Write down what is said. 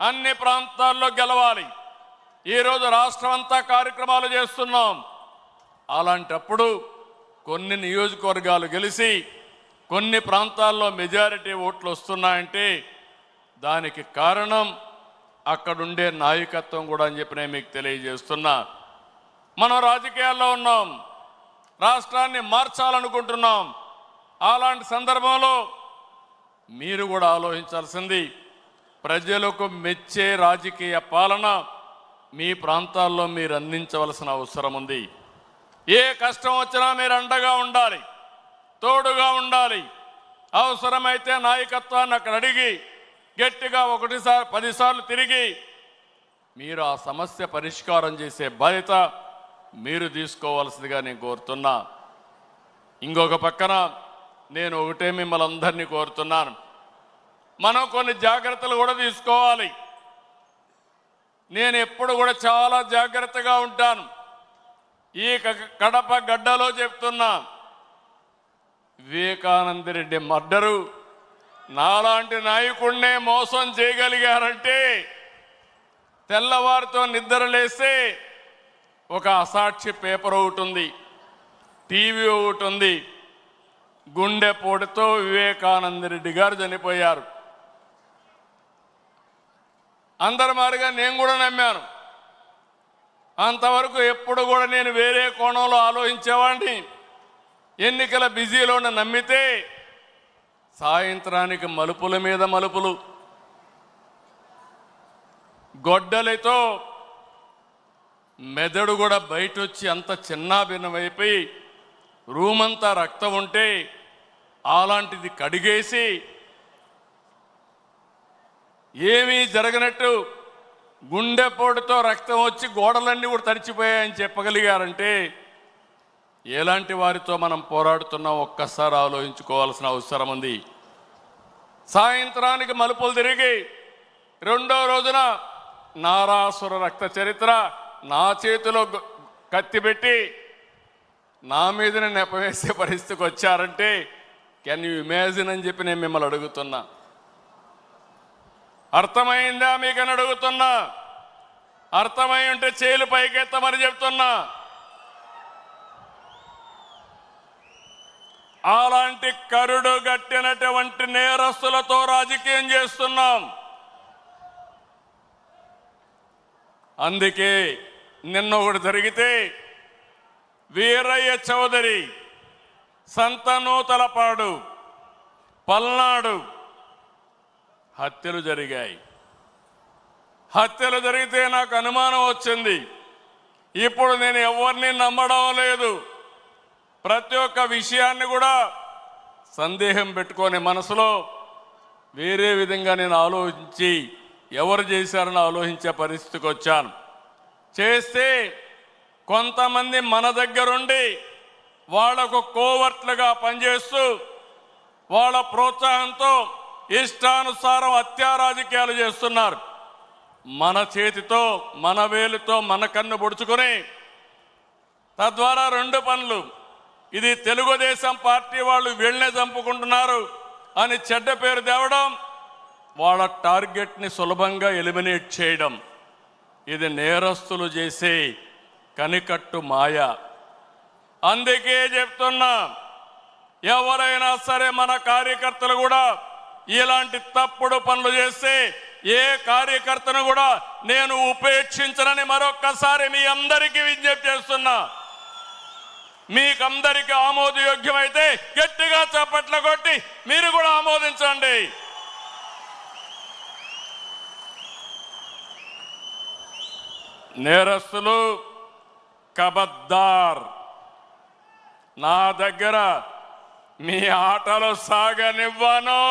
అన్ని ప్రాంతాల్లో గెలవాలి. ఈరోజు రాష్ట్రం అంతా కార్యక్రమాలు చేస్తున్నాం. అలాంటప్పుడు కొన్ని నియోజకవర్గాలు గెలిచి కొన్ని ప్రాంతాల్లో మెజారిటీ ఓట్లు వస్తున్నాయంటే దానికి కారణం అక్కడుండే నాయకత్వం కూడా అని చెప్పి నేను మీకు తెలియజేస్తున్నా. మనం రాజకీయాల్లో ఉన్నాం. రాష్ట్రాన్ని మార్చాలనుకుంటున్నాం. అలాంటి సందర్భంలో మీరు కూడా ఆలోచించాల్సింది ప్రజలకు మెచ్చే రాజకీయ పాలన మీ ప్రాంతాల్లో మీరు అందించవలసిన అవసరం ఉంది. ఏ కష్టం వచ్చినా మీరు అండగా ఉండాలి తోడుగా ఉండాలి. అవసరమైతే నాయకత్వాన్ని అక్కడ అడిగి గట్టిగా ఒకటిసారి పదిసార్లు తిరిగి మీరు ఆ సమస్య పరిష్కారం చేసే బాధ్యత మీరు తీసుకోవాల్సిందిగా నేను కోరుతున్నా. ఇంకొక పక్కన నేను ఒకటే మిమ్మల్ని అందరినీ కోరుతున్నాను. మనం కొన్ని జాగ్రత్తలు కూడా తీసుకోవాలి. నేను ఎప్పుడు కూడా చాలా జాగ్రత్తగా ఉంటాను. ఈ క- కడప గడ్డలో చెప్తున్నా వివేకానందరెడ్డి మర్డరు. నాలాంటి నాయకుడినే మోసం చేయగలిగారంటే తెల్లవారితో నిద్ర లేస్తే ఒక అసాక్షి పేపర్ ఒకటి ఉంది. టీవీ ఒకటి ఉంది. గుండెపోటుతో వివేకానందరెడ్డి గారు చనిపోయారు. అందరి మారిగా నేను కూడా నమ్మాను. అంతవరకు ఎప్పుడు కూడా నేను వేరే కోణంలో ఆలోచించేవాడిని. ఎన్నికల బిజీలో నమ్మితే సాయంత్రానికి మలుపుల మీద మలుపులు. గొడ్డలితో మెదడు కూడా బయట వచ్చి అంత చిన్నాభిన్నమైపోయి రూమంతా రక్తం ఉంటే అలాంటిది కడిగేసి ఏమీ జరగనట్టు గుండెపోటుతో రక్తం వచ్చి గోడలన్నీ కూడా తడిచిపోయాయని చెప్పగలిగారంటే ఎలాంటి వారితో మనం పోరాడుతున్నాం ఒక్కసారి ఆలోచించుకోవాల్సిన అవసరం ఉంది. సాయంత్రానికి మలుపులు తిరిగి రెండో రోజున నారాసుర రక్త చరిత్ర నా చేతిలో కత్తి పెట్టి నా మీదనే నెపవేసే పరిస్థితికి వచ్చారంటే కెన్ యూ ఇమాజిన్ అని చెప్పి నేను మిమ్మల్ని అడుగుతున్నా. అర్థమైందా మీకని అడుగుతున్నా. అర్థమై ఉంటే చేలు పైకెత్తమని చెప్తున్నా. అలాంటి కరుడు గట్టినటువంటి నేరస్తులతో రాజకీయం చేస్తున్నాం. అందుకే నిన్న ఒకటి జరిగితే వీరయ్య చౌదరి సంతనూతలపాడు పల్నాడు హత్యలు జరిగాయి. హత్యలు జరిగితే నాకు అనుమానం వచ్చింది. ఇప్పుడు నేను ఎవరిని నమ్మడం లేదు. ప్రతి ఒక్క విషయాన్ని కూడా సందేహం పెట్టుకొని మనసులో వేరే విధంగా నేను ఆలోచించి ఎవరు చేశారని ఆలోచించే పరిస్థితికి వచ్చాను. చేస్తే కొంతమంది మన దగ్గరుండి వాళ్ళకు కోవర్ట్లుగా పనిచేస్తూ వాళ్ళ ప్రోత్సాహంతో ఇష్టానుసారం హత్యా రాజకీయాలు చేస్తున్నారు. మన చేతితో మన వేలుతో మన కన్ను పొడుచుకొని తద్వారా రెండు పనులు. ఇది తెలుగుదేశం పార్టీ వాళ్ళు వీళ్ళనే చంపుకుంటున్నారు అని చెడ్డ పేరు తేవడం వాళ్ళ టార్గెట్ని సులభంగా ఎలిమినేట్ చేయడం. ఇది నేరస్తులు చేసే కనికట్టు మాయ. అందుకే చెప్తున్నా ఎవరైనా సరే మన కార్యకర్తలు కూడా ఇలాంటి తప్పుడు పనులు చేస్తే ఏ కార్యకర్తను కూడా నేను ఉపేక్షించనని మరొక్కసారి మీ అందరికీ విజ్ఞప్తి చేస్తున్నా. మీకందరికీ ఆమోదయోగ్యమైతే గట్టిగా చప్పట్లు కొట్టి మీరు కూడా ఆమోదించండి. నేరస్తులు కబద్దార్. నా దగ్గర మీ ఆటలు సాగనివ్వను.